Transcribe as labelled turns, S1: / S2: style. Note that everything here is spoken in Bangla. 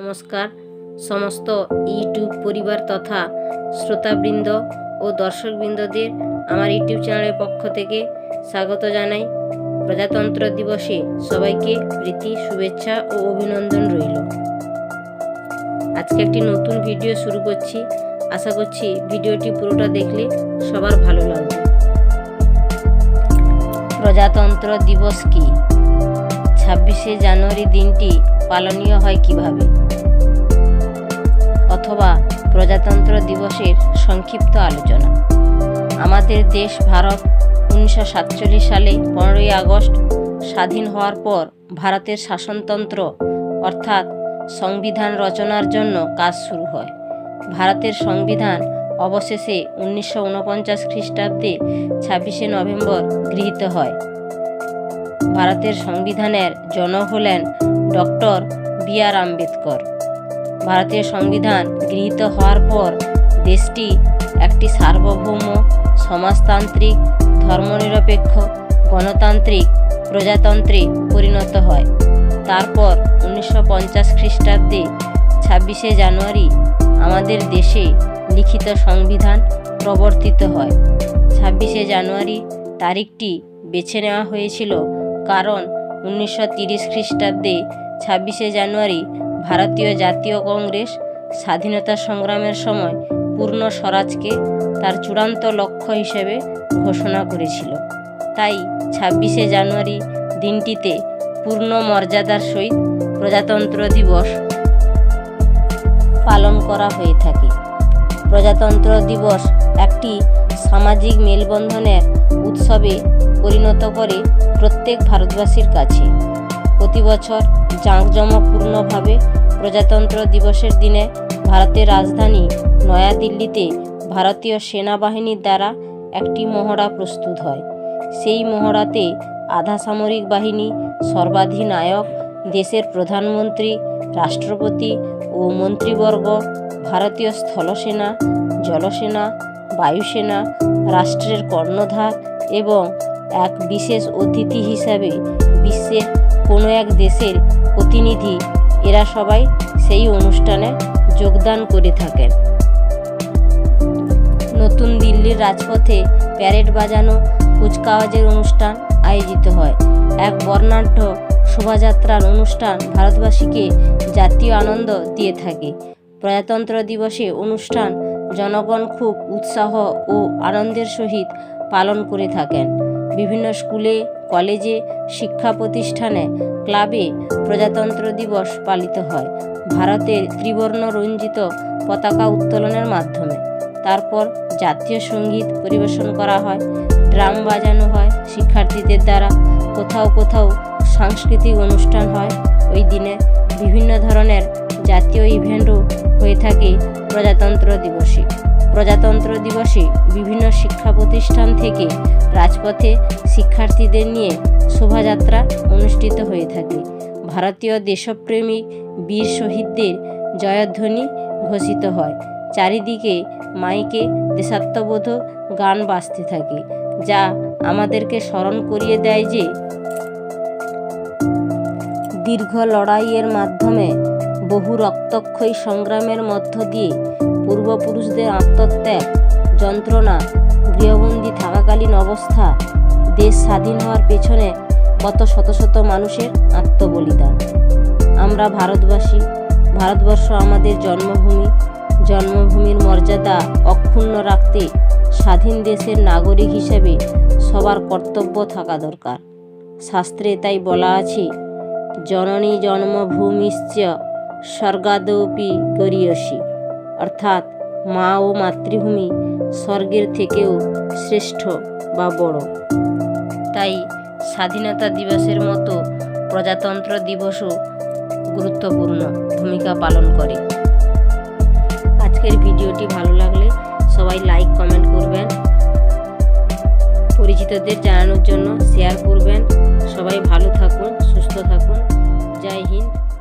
S1: নমস্কার। সমস্ত ইউটিউব পরিবার তথা শ্রোতাবৃন্দ ও দর্শকবৃন্দদের আমার ইউটিউব চ্যানেলের পক্ষ থেকে স্বাগত জানাই। প্রজাতন্ত্র দিবসে সবাইকে প্রীতি, শুভেচ্ছা ও অভিনন্দন রইল। আজকে একটি নতুন ভিডিও শুরু করছি। আশা করছি ভিডিওটি পুরোটা দেখলে সবার ভালো লাগবে। প্রজাতন্ত্র দিবস কি? ছাব্বিশে জানুয়ারি দিনটি পালনীয় হয় কীভাবে? অথবা প্রজাতন্ত্র দিবসের সংক্ষিপ্ত আলোচনা। আমাদের দেশ ভারত উনিশশো সাতচল্লিশ সালে পনেরোই আগস্ট স্বাধীন হওয়ার পর ভারতের শাসনতন্ত্র, অর্থাৎ সংবিধান রচনার জন্য কাজ শুরু হয়। ভারতের সংবিধান অবশেষে উনিশশো উনপঞ্চাশ খ্রিস্টাব্দে ছাব্বিশে নভেম্বর গৃহীত হয়। ভারতের সংবিধানের জনক হলেন ডক্টর বি আর আম্বেদকর। ভারতীয় সংবিধান গৃহীত হওয়ার পর দেশটি একটি সার্বভৌম, সমাজতান্ত্রিক, ধর্মনিরপেক্ষ, গণতান্ত্রিক প্রজাতন্ত্রে পরিণত হয়। তারপর উনিশশো পঞ্চাশ খ্রিস্টাব্দে ছাব্বিশে জানুয়ারি আমাদের দেশে লিখিত সংবিধান প্রবর্তিত হয়। ছাব্বিশে জানুয়ারি তারিখটি বেছে নেওয়া হয়েছিল কারণ উনিশশো তিরিশ খ্রিস্টাব্দে ছাব্বিশে জানুয়ারি ভারতীয় জাতীয় কংগ্রেস স্বাধীনতা সংগ্রামের সময় পূর্ণ স্বরাজকে তার চূড়ান্ত লক্ষ্য হিসেবে ঘোষণা করেছিল। তাই ছাব্বিশে জানুয়ারি দিনটিতে পূর্ণ মর্যাদার সহিত প্রজাতন্ত্র দিবস পালন করা হয়ে থাকে। প্রজাতন্ত্র দিবস একটি সামাজিক মেলবন্ধনের উৎসবে পরিণত করে প্রত্যেক ভারতবাসীর কাছে। প্রতি বছর জাঁকজমকপূর্ণভাবে প্রজাতন্ত্র দিবসের দিনে ভারতের রাজধানী নয়াদিল্লিতে ভারতীয় সেনাবাহিনীর দ্বারা একটি মহড়া প্রস্তুত হয়। সেই মহড়াতে আধা সামরিক বাহিনী, সর্বাধিনায়ক, দেশের প্রধানমন্ত্রী, রাষ্ট্রপতি ও মন্ত্রীবর্গ, ভারতীয় স্থলসেনা, জলসেনা, বায়ুসেনা, রাষ্ট্রের কর্ণধার এবং এক বিশেষ অতিথি হিসাবে বিশ্বের কোনো এক দেশের প্রতিনিধি এরা সবাই সেই অনুষ্ঠানে যোগদান করে থাকেন। নতুন দিল্লির রাজপথে প্যারেড বাজানো কুচকাওয়াজের অনুষ্ঠান আয়োজিত হয়। এক বর্ণাঢ্য শোভাযাত্রার অনুষ্ঠান ভারতবাসীকে জাতীয় আনন্দ দিয়ে থাকে। প্রজাতন্ত্র দিবসে অনুষ্ঠান জনগণ খুব উৎসাহ ও আনন্দের সহিত পালন করে থাকেন। বিভিন্ন স্কুলে, কলেজে, শিক্ষা প্রতিষ্ঠানে, ক্লাবে প্রজাতন্ত্র দিবস পালিত হয়। ভারতের ত্রিবর্ণ রঞ্জিত পতাকা উত্তোলনের মাধ্যমে। তারপর জাতীয় সংগীত পরিবেশন করা হয়, ড্রাম বাজানো হয় শিক্ষার্থীদের দ্বারা। কোথাও কোথাও সাংস্কৃতিক অনুষ্ঠান হয়। ওই দিনে বিভিন্ন ধরনের জাতীয় ইভেন্টও হয়ে থাকে প্রজাতন্ত্র দিবসে। প্রজাতন্ত্র দিবসে বিভিন্ন শিক্ষা প্রতিষ্ঠান থেকে রাজপথে শিক্ষার্থীদের নিয়ে শোভাযাত্রা অনুষ্ঠিত হয়ে থাকে। ভারতীয় দেশপ্রেমী বীর শহীদদের জয়ধ্বনি ঘোষিত হয়। চারিদিকে মাইকে দেশাত্মবোধক গান বাজতে থাকে, যা আমাদেরকে স্মরণ করিয়ে দেয় যে দীর্ঘ লড়াইয়ের মাধ্যমে বহু রক্তক্ষয়ী সংগ্রামের মধ্য দিয়ে পূর্বপুরুষদের আত্মত্যাগ, যন্ত্রণা, গৃহবন্দী থাকাকালীন অবস্থা, দেশ স্বাধীন হওয়ার পেছনে কত শত শত মানুষের আত্মবলিদান। আমরা ভারতবাসী, ভারতবর্ষ আমাদের জন্মভূমি, জন্মভূমির মর্যাদা অক্ষুণ্ণ রাখতে স্বাধীন দেশের নাগরিক হিসেবে সবার কর্তব্য থাকা দরকার। শাস্ত্রে তাই বলা আছে, জননী জন্মভূমিশ্চ স্বর্গাদৌপি গরিয়সী। অর্থাৎ মা ও মাতৃভূমি স্বর্গের থেকেও শ্রেষ্ঠ বা বড়। তাই স্বাধীনতা দিবসের মতো প্রজাতন্ত্র দিবসও গুরুত্বপূর্ণ ভূমিকা পালন করে। আজকের ভিডিওটি ভালো লাগলে সবাই লাইক, কমেন্ট করবেন। পরিচিতদের জানানোর জন্য শেয়ার করবেন। সবাই ভালো থাকুন, সুস্থ থাকুন। জয় হিন্দ।